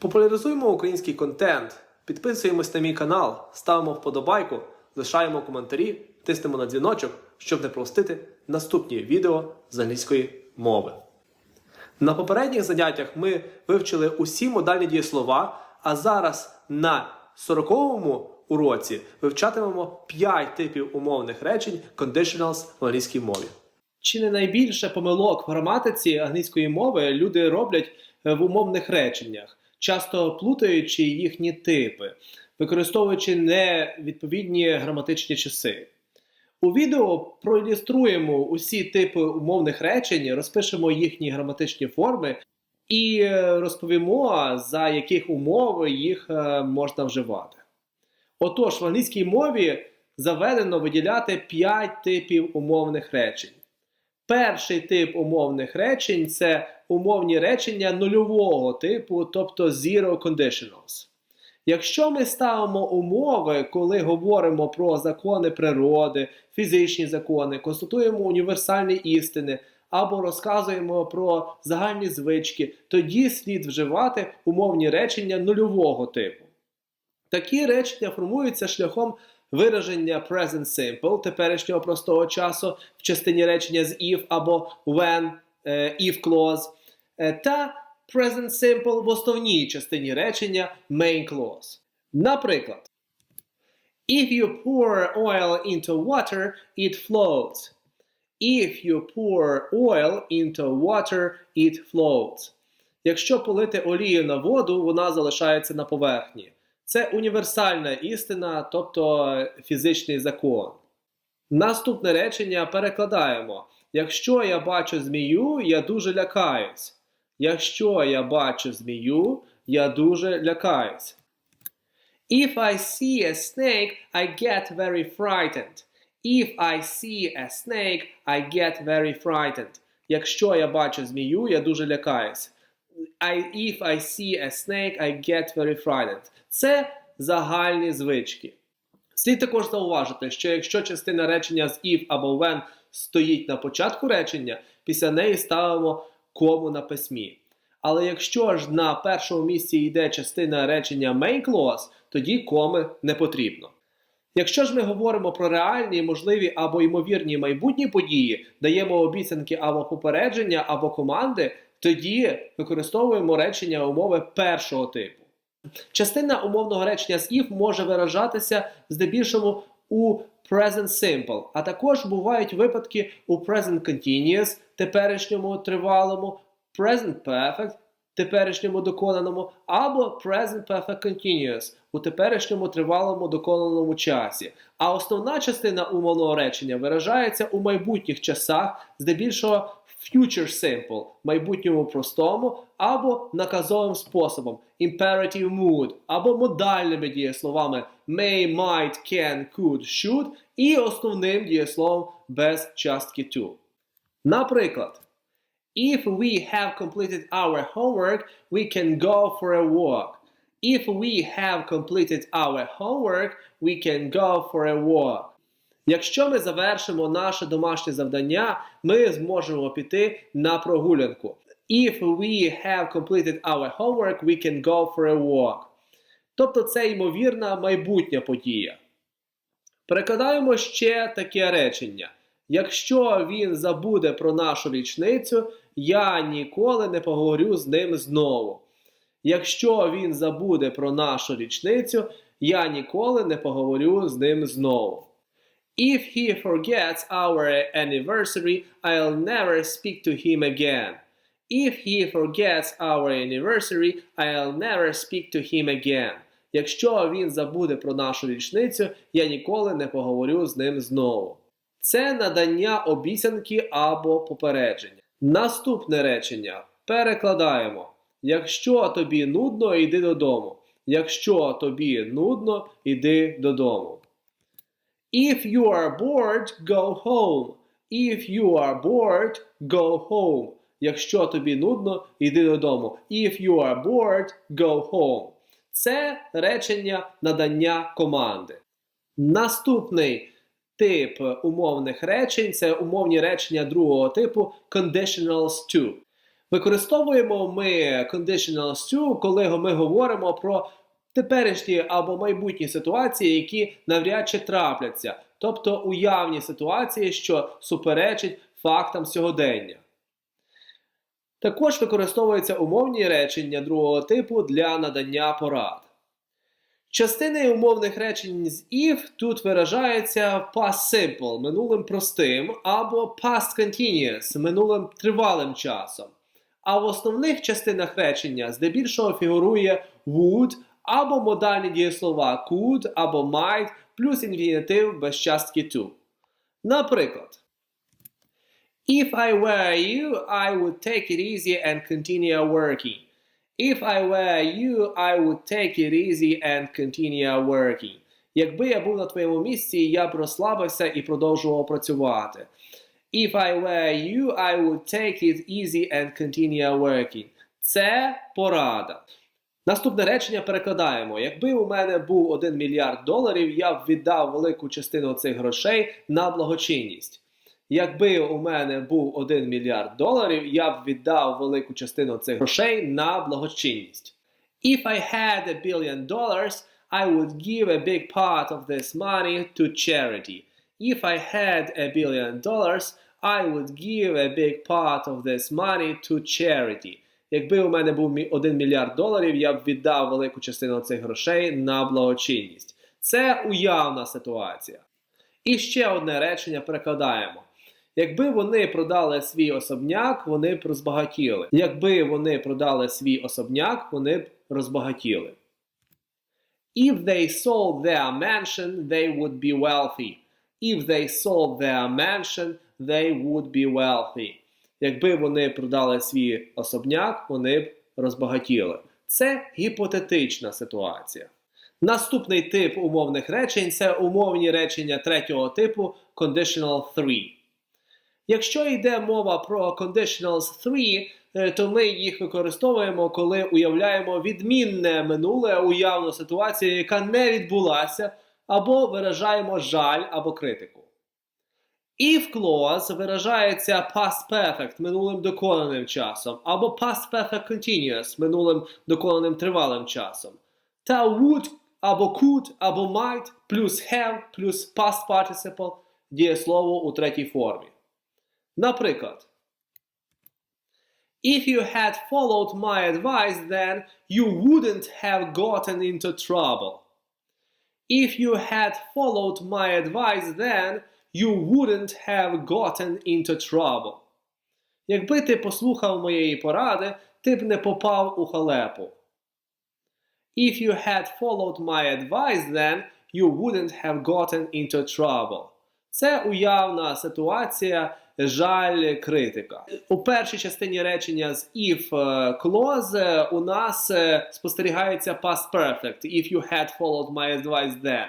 Популяризуємо український контент, підписуємось на мій канал, ставимо вподобайку, лишаємо коментарі, тиснемо на дзвіночок, щоб не пропустити наступні відео з англійської мови. На попередніх заняттях ми вивчили усі модальні дієслова, а зараз на 40-му уроці вивчатимемо 5 типів умовних речень conditionals в англійській мові. Чи не найбільше помилок в граматиці англійської мови люди роблять е, в умовних реченнях, часто плутаючи їхні типи, використовуючи невідповідні граматичні часи. У відео проілюструємо усі типи умовних речень, розпишемо їхні граматичні форми і е, розповімо, за яких умов їх е, можна вживати. Отож, в англійській мові заведено виділяти 5 типів умовних речень. Перший тип умовних речень це умовні речення нульового типу, тобто zero conditionals. Якщо ми ставимо умови, коли говоримо про закони природи, фізичні закони, констатуємо універсальні істини або розказуємо про загальні звички, тоді слід вживати умовні речення нульового типу. Такі речення формуються шляхом вираження present simple теперішнього простого часу в частині речення з if або when, е, if clause, е, та present simple в основній частині речення main clause. Наприклад, If you pour oil into water, it floats. If you pour oil into water, it floats. Якщо полити олію на воду, вона залишається на поверхні. Це універсальна істина, тобто фізичний закон. Наступне речення перекладаємо. Якщо я бачу змію, я дуже лякаюсь. Якщо я бачу змію, я дуже лякаюсь. If I see a snake, I get very frightened. If I see a snake, I get very frightened. Якщо я бачу змію, я дуже лякаюсь. I, if I see a snake, I get very frightened. Це загальні звички. Слід також зауважити, що якщо частина речення з if або when стоїть на початку речення, після неї ставимо кому на письмі. Але якщо ж на першому місці йде частина речення main clause, тоді коми не потрібно. Якщо ж ми говоримо про реальні, можливі або ймовірні майбутні події, даємо обіцянки або попередження, або команди, тоді використовуємо речення умови першого типу. Частина умовного речення з if може виражатися здебільшому у present simple, а також бувають випадки у present continuous, теперішньому тривалому, present perfect, теперішньому доконаному, або present perfect continuous у теперішньому тривалому доконаному часі. А основна частина умовного речення виражається у майбутніх часах, здебільшого future simple, майбутньому простому, або наказовим способом imperative mood, або модальними дієсловами may, might, can, could, should, і основним дієсловом без частки to. Наприклад, If we have completed our homework, we can go for a walk. If we have completed our homework, we can go for a walk. Якщо ми завершимо наше домашнє завдання, ми зможемо піти на прогулянку. If we have completed our homework, we can go for a walk. Тобто це ймовірна майбутня подія. Перекладаємо ще таке речення. Якщо він забуде про нашу річницю, я ніколи не поговорю з ним знову. Якщо він забуде про нашу річницю, я ніколи не поговорю з ним знову. If he forgets our anniversary, I'll never speak to him again. If he forgets our anniversary, I'll never speak to him again. Якщо він забуде про нашу річницю, я ніколи не поговорю з ним знову. Це надання обіцянки або попередження. Наступне речення перекладаємо. Якщо тобі нудно, йди додому. Якщо тобі нудно, йди додому. If you are bored, go home. If you are bored, go home. Якщо тобі нудно, йди додому. If you are bored, go home. Це речення надання команди. Наступний тип умовних речень це умовні речення другого типу conditionals to. Використовуємо ми conditionals to, коли ми говоримо про теперішні або майбутні ситуації, які навряд чи трапляться, тобто уявні ситуації, що суперечать фактам сьогодення. Також використовуються умовні речення другого типу для надання порад. Частини умовних речень з if тут виражаються past simple минулим простим або past continuous минулим тривалим часом. А в основних частинах речення здебільшого фігурує would або модальні дієслова could або might плюс інфінітив без частки to. Наприклад, If I were you, I would take it easy and continue working. If I were you, I would take it easy and continue working. Якби я був на твоєму місці, я б розслабився і продовжував працювати. If I were you, I would take it easy and continue working. Це порада. Наступне речення перекладаємо. Якби у мене був 1 мільярд доларів, я б віддав велику частину цих грошей на благочинність. Якби у мене був 1 мільярд доларів, я б віддав велику частину цих грошей на благочинність. If I had a billion dollars, I would give a big part of this money to charity. If I had a billion dollars, I would give a big part of this money to charity. Якби у мене був 1 мільярд доларів, я б віддав велику частину цих грошей на благочинність. Це уявна ситуація. І ще одне речення перекладаємо. Якби вони продали свій особняк, вони б розбагатіли. Якби вони продали свій особняк, вони б розбагатіли. If they sold their mansion, they would be wealthy. If they sold their mansion, they would be wealthy. Якби вони продали свій особняк, вони б розбагатіли. Це гіпотетична ситуація. Наступний тип умовних речень це умовні речення третього типу conditional 3. Якщо йде мова про conditionals 3, е, то ми їх використовуємо, коли уявляємо відмінне минуле уявну ситуацію, яка не відбулася, або виражаємо жаль або критику. If clause виражається past perfect минулим доконаним часом, або past perfect continuous минулим доконаним тривалим часом. Та would або could, або might плюс have плюс past participle дієслово у третій формі. Наприклад, If you had followed my advice, then you wouldn't have gotten into trouble. If you had followed my advice, then you wouldn't have gotten into trouble. Якби ти послухав моєї поради, ти б не попав у халепу. If you had followed my advice, then you wouldn't have gotten into trouble. Це уявна ситуація, жаль, критика. У першій частині речення з if е, clause у нас е, спостерігається past perfect. If you had followed my advice then.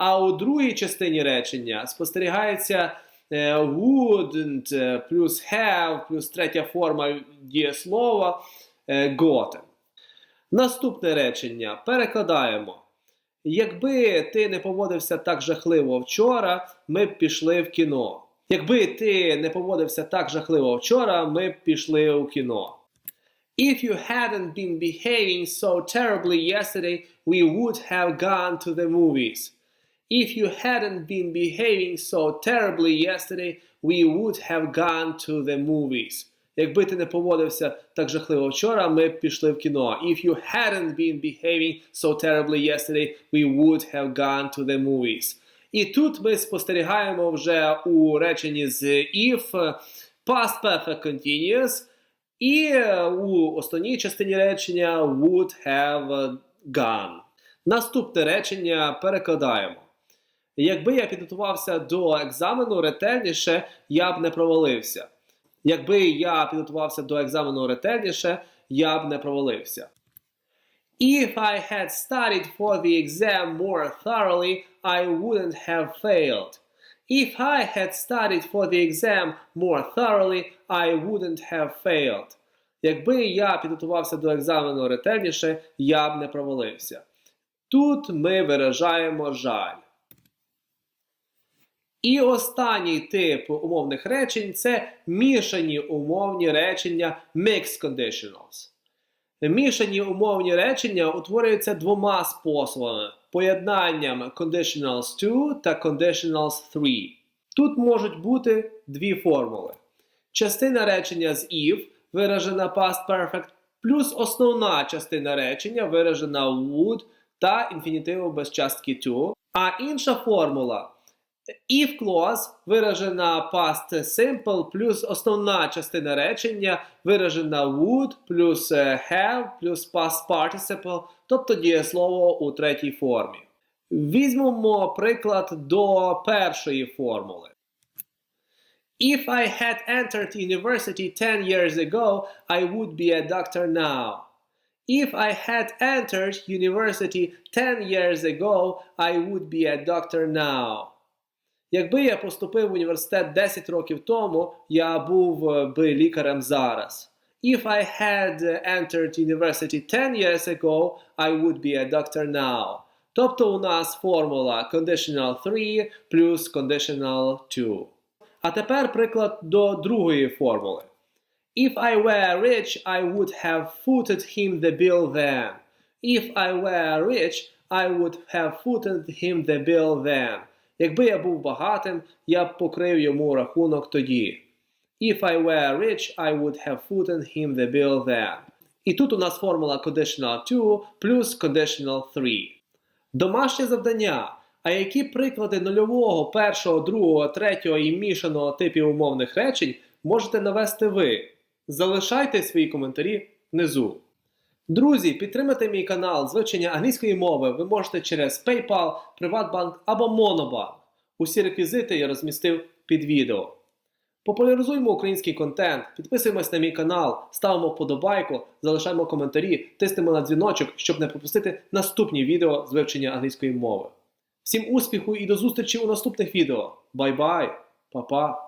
А у другій частині речення спостерігається е, wouldn't е, плюс have плюс третя форма дієслова е, gotten. Наступне речення перекладаємо. Якби ти не поводився так жахливо вчора, ми б пішли в кіно. Якби ти не поводився так жахливо вчора, ми б пішли у кіно. If you hadn't been behaving so terribly yesterday, we would have gone to the movies. If you hadn't been behaving so terribly yesterday, we would have gone to the movies. Якби ти не поводився так жахливо вчора, ми б пішли в кіно. If you hadn't been behaving so terribly yesterday, we would have gone to the movies. І тут ми спостерігаємо вже у реченні з if past perfect continuous і у основній частині речення would have gone. Наступне речення перекладаємо. Якби я підготувався до екзамену ретельніше, я б не провалився. Якби я підготувався до екзамену ретельніше, я б не провалився. If I had studied for the exam more thoroughly, I wouldn't have failed. If I had studied for the exam more thoroughly, I wouldn't have failed. Якби я підготувався до екзамену ретельніше, я б не провалився. Тут ми виражаємо жаль. І останній тип умовних речень це мішані умовні речення mixed conditionals. Мішані умовні речення утворюються двома способами: поєднанням conditionals 2 та conditionals 3. Тут можуть бути дві формули. Частина речення з if виражена past perfect, плюс основна частина речення виражена would та інфінітиву без частки to. А інша формула if clause виражена past simple плюс основна частина речення виражена would плюс е, have плюс past participle, тобто дієслово у третій формі. Візьмемо приклад до першої формули. If I had entered university 10 years ago, I would be a doctor now. If I had entered university 10 years ago, I would be a doctor now. Якби я поступив в університет 10 років тому, я був е, би лікарем зараз. If I had entered university 10 years ago, I would be a doctor now. Тобто у нас формула conditional 3 плюс conditional 2. А тепер приклад до другої формули. If I were rich, I would have footed him the bill then. If I were rich, I would have footed him the bill then. Якби я був багатим, я б покрив йому рахунок тоді. If I were rich, I would have footed him the bill then. І тут у нас формула conditional 2 плюс conditional 3. Домашнє завдання. А які приклади нульового, першого, другого, третього і мішаного типів умовних речень можете навести ви? Залишайте свої коментарі внизу. Друзі, підтримати мій канал з вивчення англійської мови ви можете через PayPal, PrivatBank або Monobank. Усі реквізити я розмістив під відео. Популяризуємо український контент, підписуємось на мій канал, ставимо вподобайку, залишаємо коментарі, тиснемо на дзвіночок, щоб не пропустити наступні відео з вивчення англійської мови. Всім успіху і до зустрічі у наступних відео. Бай-бай, па-па!